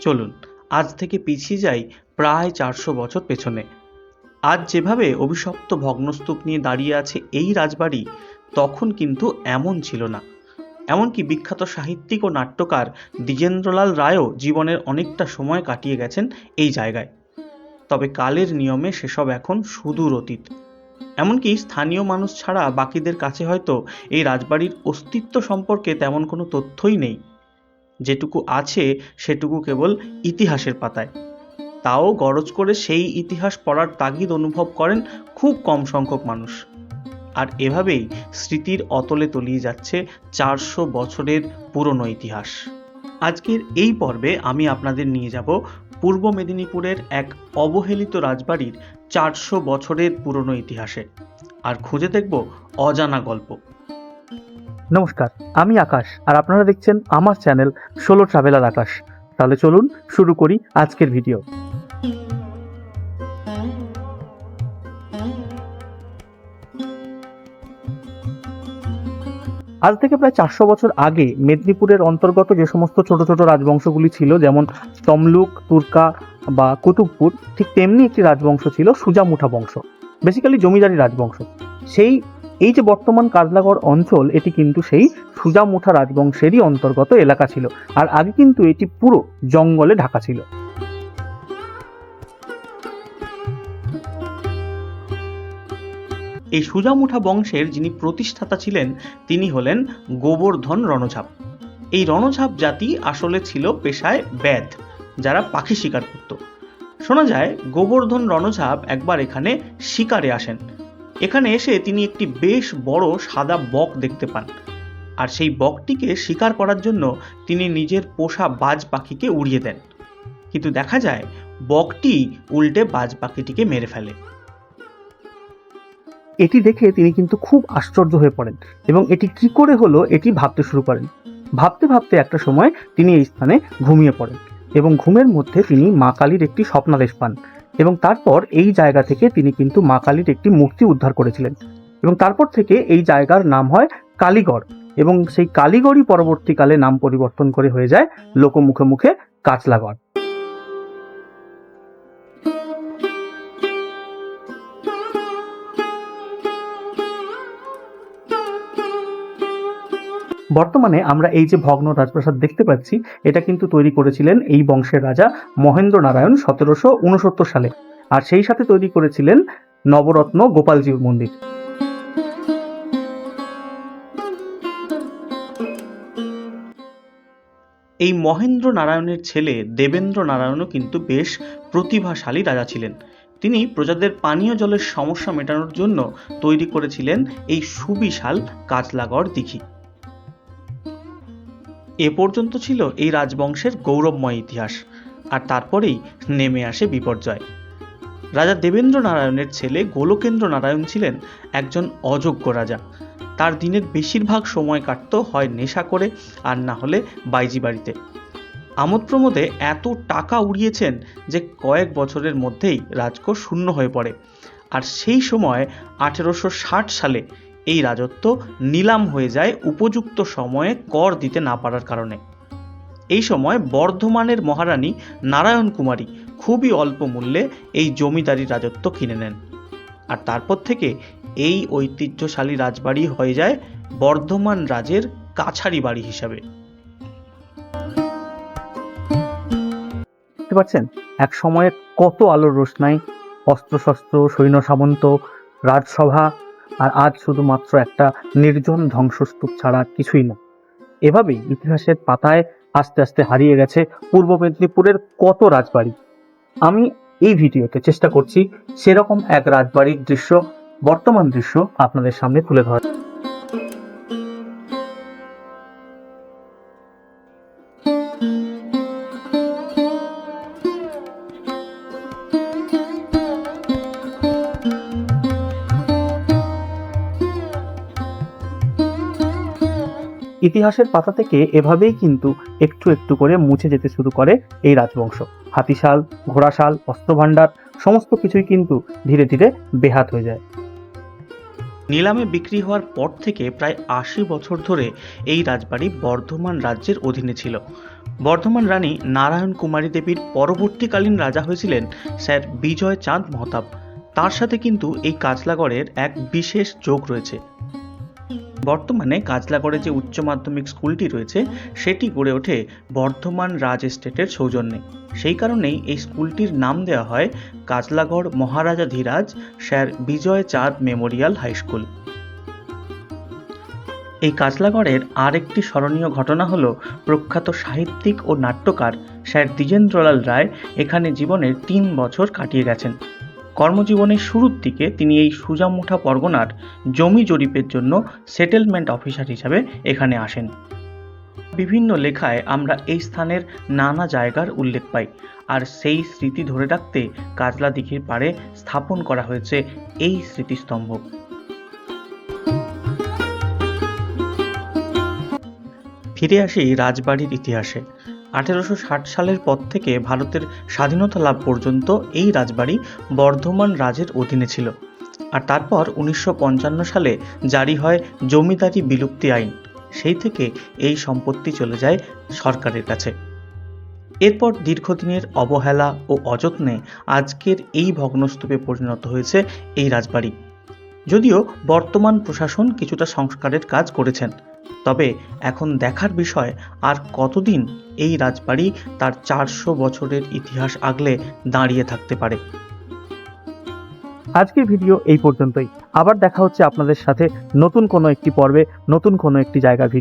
চলুন, আজ থেকে পিছিয়ে যাই প্রায় চারশো বছর পেছনে। আজ যেভাবে অভিশপ্ত ভগ্নস্তূপ নিয়ে দাঁড়িয়ে আছে এই রাজবাড়ি, তখন কিন্তু এমন ছিল না। এমনকি বিখ্যাত সাহিত্যিক ও নাট্যকার দ্বিজেন্দ্রলাল রায়ও জীবনের অনেকটা সময় কাটিয়ে গেছেন এই জায়গায়। তবে কালের নিয়মে সেসব এখন সুদূর অতীত। এমনকি স্থানীয় মানুষ ছাড়া বাকিদের কাছে হয়তো এই রাজবাড়ির অস্তিত্ব সম্পর্কে তেমন কোনো তথ্যই নেই। যেটুকু আছে সেটুকু কেবল ইতিহাসের পাতায়। তাও গরজ করে সেই ইতিহাস পড়ার তাগিদ অনুভব করেন খুব কম সংখ্যক মানুষ। আর এভাবেই স্মৃতির অতলে তলিয়ে যাচ্ছে চারশো বছরের পুরনো ইতিহাস। আজকের এই পর্বে আমি আপনাদের নিয়ে যাব পূর্ব মেদিনীপুরের এক অবহেলিত রাজবাড়ির চারশো বছরের পুরনো ইতিহাসে। আর খুঁজে দেখব অজানা গল্প। নমস্কার, আমি আকাশ আর আপনারা দেখছেন আমার চ্যানেল ষোলো ট্রাভেলার আকাশ। তাহলে চলুন শুরু করি আজকের ভিডিও। আজ থেকে প্রায় চারশো বছর আগে মেদিনীপুরের অন্তর্গত যে সমস্ত ছোট ছোট রাজবংশগুলি ছিল, যেমন তমলুক, তুর্কা বা কুতুবপুর, ঠিক তেমনি একটি রাজবংশ ছিল সুজামুঠা বংশ বেসিক্যালি জমিদারি রাজবংশ। সেই এই যে বর্তমান কাজলাগড় অঞ্চল, এটি কিন্তু সেই সুজামুঠা রাজবংশেরই অন্তর্গত এলাকা ছিল। আর আগে কিন্তু এটি পুরো জঙ্গলে ঢাকা ছিল। এই সুজামুঠা বংশের যিনি প্রতিষ্ঠাতা ছিলেন, তিনি হলেন গোবর্ধন রণঝাপ। এই রণঝাপ জাতি আসলে ছিল পেশায় ব্যাধ, যারা পাখি শিকার করত। শোনা যায়, গোবর্ধন রণঝাপ একবার এখানে শিকারে আসেন। এখানে এসে তিনি একটি বেশ বড় সাদা বক দেখতে পান। আর সেই বকটিকে শিকার করার জন্য তিনি নিজের পোষা বাজ পাখিকে উড়িয়ে দেন। কিন্তু দেখা যায়, বকটি উল্টে বাজ পাখিটিকে মেরে ফেলে। এটি দেখে তিনি কিন্তু খুব আশ্চর্য হয়ে পড়েন এবং এটি কি করে হলো এটি ভাবতে শুরু করেন। ভাবতে ভাবতে একটা সময় তিনি এই স্থানে ঘুমিয়ে পড়েন এবং ঘুমের মধ্যে তিনি মা কালীর একটি স্বপ্নাদেশ পান। এবং তারপর এই জায়গা থেকে তিনি কিন্তু মা কালীর একটি মূর্তি উদ্ধার করেছিলেন। এবং তারপর থেকে এই জায়গার নাম হয় কালীগড় এবং সেই কালীগড়ই পরবর্তীকালে নাম পরিবর্তন করে হয়ে যায় লোকমুখে মুখে কাচলাগড়। বর্তমানে আমরা এই যে ভগ্ন রাজপ্রাসাদ দেখতে পাচ্ছি, এটা কিন্তু তৈরি করেছিলেন এই বংশের রাজা মহেন্দ্র নারায়ণ সতেরোশো উনসত্তর সালে। আর সেই সাথে তৈরি করেছিলেন নবরত্ন গোপালজির মন্দির। এই মহেন্দ্র নারায়ণের ছেলে দেবেন্দ্র নারায়ণও কিন্তু বেশ প্রতিভাশালী রাজা ছিলেন। তিনি প্রজাদের পানীয় জলের সমস্যা মেটানোর জন্য তৈরি করেছিলেন এই সুবিশাল কাজলাগড় দিঘি। এ পর্যন্ত ছিল এই রাজবংশের গৌরবময় ইতিহাস, আর তারপরেই নেমে আসে বিপর্যয়। রাজা দেবেন্দ্র নারায়ণের ছেলে গোলকেন্দ্র নারায়ণ ছিলেন একজন অযোগ্য রাজা। তার দিনের বেশিরভাগ সময় কাটতো হয় নেশা করে, আর না হলে বাইজি বাড়িতে। আমোদ প্রমোদে এত টাকা উড়িয়েছেন যে কয়েক বছরের মধ্যেই রাজকোষ শূন্য হয়ে পড়ে। আর সেই সময় আঠেরোশো ষাট সালে এই রাজত্ব নিলাম হয়ে যায় উপযুক্ত সময়ে কর দিতে না পারার কারণে। এই সময় বর্ধমানের মহারানী নারায়ণ কুমারী খুবই অল্প মূল্যে এই জমিদারি রাজত্ব কিনে নেন। আর তারপর থেকে এই ঐতিহ্যশালী রাজবাড়ি হয়ে যায় বর্ধমান রাজের কাছারি বাড়ি হিসাবে। দেখতে পাচ্ছেন এক সময়ে কত আলোর রোশনাই, অস্ত্রশস্ত্র, সৈন্য সামন্ত, রাজসভা আর আজ শুধুমাত্র একটা নির্জন ধ্বংসস্তূপ ছাড়া কিছুই না। এভাবেই ইতিহাসের পাতায় আস্তে আস্তে হারিয়ে গেছে পূর্ব মেদিনীপুরের কত রাজবাড়ি। আমি এই ভিডিওতে চেষ্টা করছি সেরকম এক রাজবাড়ির দৃশ্য, বর্তমান দৃশ্য আপনাদের সামনে তুলে ধরা ইতিহাসের পাতা থেকে এভাবেই কিন্তু একটু একটু করে মুছে যেতে শুরু করে এই রাজবংশ। হাতিশাল, ঘোড়াশাল, অস্ত্রভাণ্ডার, সমস্ত কিছুই কিন্তু ধীরে ধীরে বেহাত হয়ে যায়। নিলামে বিক্রি হওয়ার পর থেকে প্রায় আশি বছর ধরে এই রাজবাড়ি বর্ধমান রাজ্যের অধীনে ছিল। বর্ধমান রানী নারায়ণ কুমারী দেবীর পরবর্তীকালীন রাজা হয়েছিলেন স্যার বিজয় চাঁদ মহতাব। তার সাথে কিন্তু এই কাজলাগড়ের এক বিশেষ যোগ রয়েছে। বর্তমানে কাজলাগড়ে যে উচ্চ মাধ্যমিক স্কুলটি রয়েছে সেটি গড়ে ওঠে বর্ধমান রাজ এস্টেটের সৌজন্যে। সেই কারণেই এই স্কুলটির নাম দেওয়া হয় কাজলাগড় মহারাজা ধীরাজ স্যার বিজয় চাঁদ মেমোরিয়াল হাই স্কুল। এই কাজলাগড়ের আরেকটি স্মরণীয় ঘটনা হল প্রখ্যাত সাহিত্যিক ও নাট্যকার স্যার দ্বিজেন্দ্রলাল রায় এখানে জীবনের তিন বছর কাটিয়ে গেছেন। কর্মজীবনের শুরুর দিকে তিনি এই সুজামুঠা পরগনার জমি জরিপের জন্য সেটেলমেন্ট অফিসার হিসাবে এখানে আসেন। বিভিন্ন লেখায় আমরা এই স্থানের নানা জায়গার উল্লেখ পাই আর সেই স্মৃতি ধরে রাখতে কাজলা দিঘির পাড়ে স্থাপন করা হয়েছে এই স্মৃতিস্তম্ভ। ফিরে আসি রাজবাড়ির ইতিহাসে। আঠেরোশো ষাট সালের পর থেকে ভারতের স্বাধীনতা লাভ পর্যন্ত এই রাজবাড়ি বর্ধমান রাজের অধীনে ছিল। আর তারপর উনিশশো পঞ্চান্ন সালে জারি হয় জমিদারি বিলুপ্তি আইন। সেই থেকে এই সম্পত্তি চলে যায় সরকারের কাছে। এরপর দীর্ঘদিনের অবহেলা ও অযত্নে আজকের এই ভগ্নস্তূপে পরিণত হয়েছে এই রাজবাড়ি। যদিও বর্তমান প্রশাসন কিছুটা সংস্কারের কাজ করেছেন। তবে এখন দেখার বিষয় আর কতদিন এই রাজবাড়ি তার চারশো বছরের ইতিহাস আগলে দাঁড়িয়ে থাকতে পারে। আজকের ভিডিও এই পর্যন্তই। আবার দেখা হচ্ছে আপনাদের সাথে নতুন কোনো একটি পর্বে, নতুন কোনো একটি জায়গা